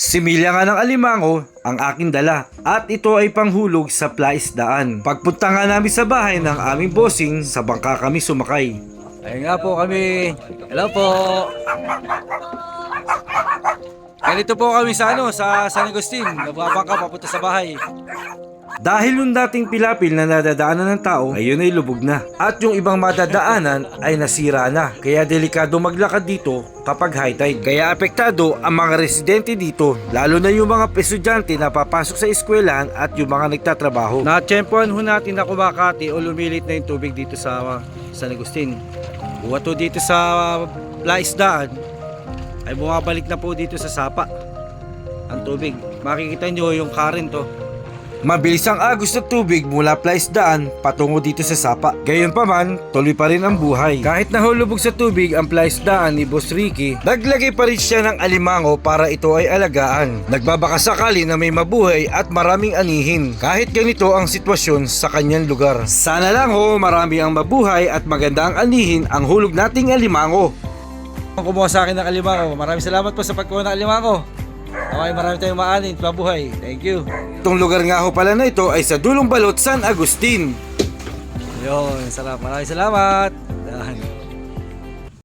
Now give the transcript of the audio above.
Similya nga ng alimango ang aking dala at ito ay panghulog sa plaisdaan. Pagpunta nga namin sa bahay ng aming bossing, sa bangka kami sumakay. Ayun nga po kami. Hello po. Ganito po kami sa ano, sa San Agustin. Nababangka papunta sa bahay. Dahil yung dating pilapil na nadadaanan ng tao, ayun ay lubog na. At yung ibang madadaanan ay nasira na. Kaya delikado maglakad dito kapag high tide. Kaya apektado ang mga residente dito, lalo na yung mga estudyante na papasok sa eskwelahan at yung mga nagtatrabaho. Natsyempohan ho natin na kumakati o lumilit na yung tubig dito sa San Agustin. Buhat ho dito sa Plaisdaan ay bumabalik na po dito sa Sapa ang tubig. Makikita nyo yung current to. Mabilis ang agos ng tubig mula Plaisdaan patungo dito sa Sapa. Gayon pa man, tuloy pa rin ang buhay. Kahit nahulubog sa tubig ang Plaisdaan ni Boss Ricky, naglagay pa rin siya ng alimango para ito ay alagaan. Nagbabaka sakali na may mabuhay at maraming anihin. Kahit ganito ang sitwasyon sa kanyang lugar. Sana lang ho marami ang mabuhay at maganda ang anihin ang hulog nating alimango. Ang kumuha sa akin ng alimango. Maraming salamat po sa pagkuha ng alimango. Okay, marami tayong maanin. Mabuhay. Thank you. Itong lugar nga ho pala na ito ay sa Dulong Balot, San Agustin. Yun, salamat. Maraming salamat. Yan.